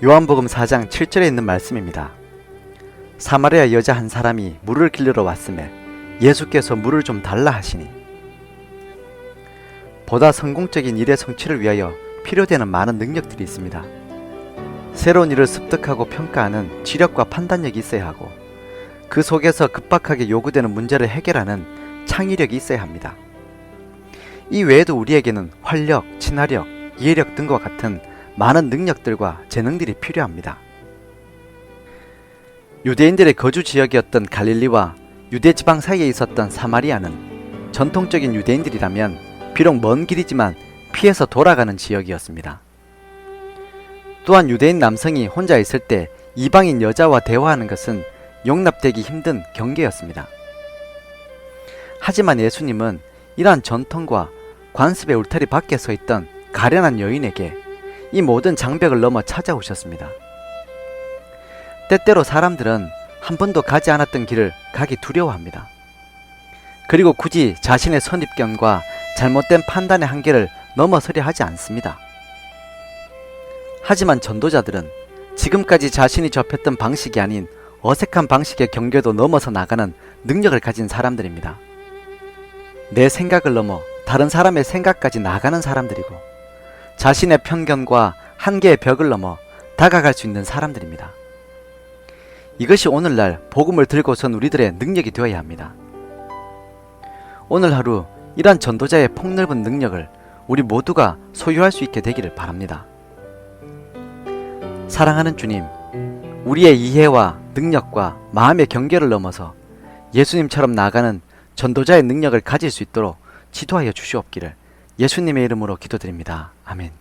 요한복음 4장 7절에 있는 말씀입니다. 사마리아 여자 한 사람이 물을 길르러 왔음에 예수께서 물을 좀 달라 하시니 보다 성공적인 일의 성취를 위하여 필요되는 많은 능력들이 있습니다. 새로운 일을 습득하고 평가하는 지력과 판단력이 있어야 하고 그 속에서 급박하게 요구되는 문제를 해결하는 창의력이 있어야 합니다. 이 외에도 우리에게는 활력, 친화력, 이해력 등과 같은 많은 능력들과 재능들이 필요합니다. 유대인들의 거주 지역이었던 갈릴리와 유대 지방 사이에 있었던 사마리아는 전통적인 유대인들이라면 비록 먼 길이지만 피해서 돌아가는 지역이었습니다. 또한 유대인 남성이 혼자 있을 때 이방인 여자와 대화하는 것은 용납되기 힘든 경계였습니다. 하지만 예수님은 이러한 전통과 관습의 울타리 밖에 서 있던 가련한 여인에게 이 모든 장벽을 넘어 찾아오셨습니다. 때때로 사람들은 한 번도 가지 않았던 길을 가기 두려워합니다. 그리고 굳이 자신의 선입견과 잘못된 판단의 한계를 넘어서려 하지 않습니다. 하지만 전도자들은 지금까지 자신이 접했던 방식이 아닌 어색한 방식의 경계도 넘어서 나가는 능력을 가진 사람들입니다. 내 생각을 넘어 다른 사람의 생각까지 나가는 사람들이고 자신의 편견과 한계의 벽을 넘어 다가갈 수 있는 사람들입니다. 이것이 오늘날 복음을 들고선 우리들의 능력이 되어야 합니다. 오늘 하루 이러한 전도자의 폭넓은 능력을 우리 모두가 소유할 수 있게 되기를 바랍니다. 사랑하는 주님, 우리의 이해와 능력과 마음의 경계를 넘어서 예수님처럼 나아가는 전도자의 능력을 가질 수 있도록 지도하여 주시옵기를 예수님의 이름으로 기도드립니다. 아멘.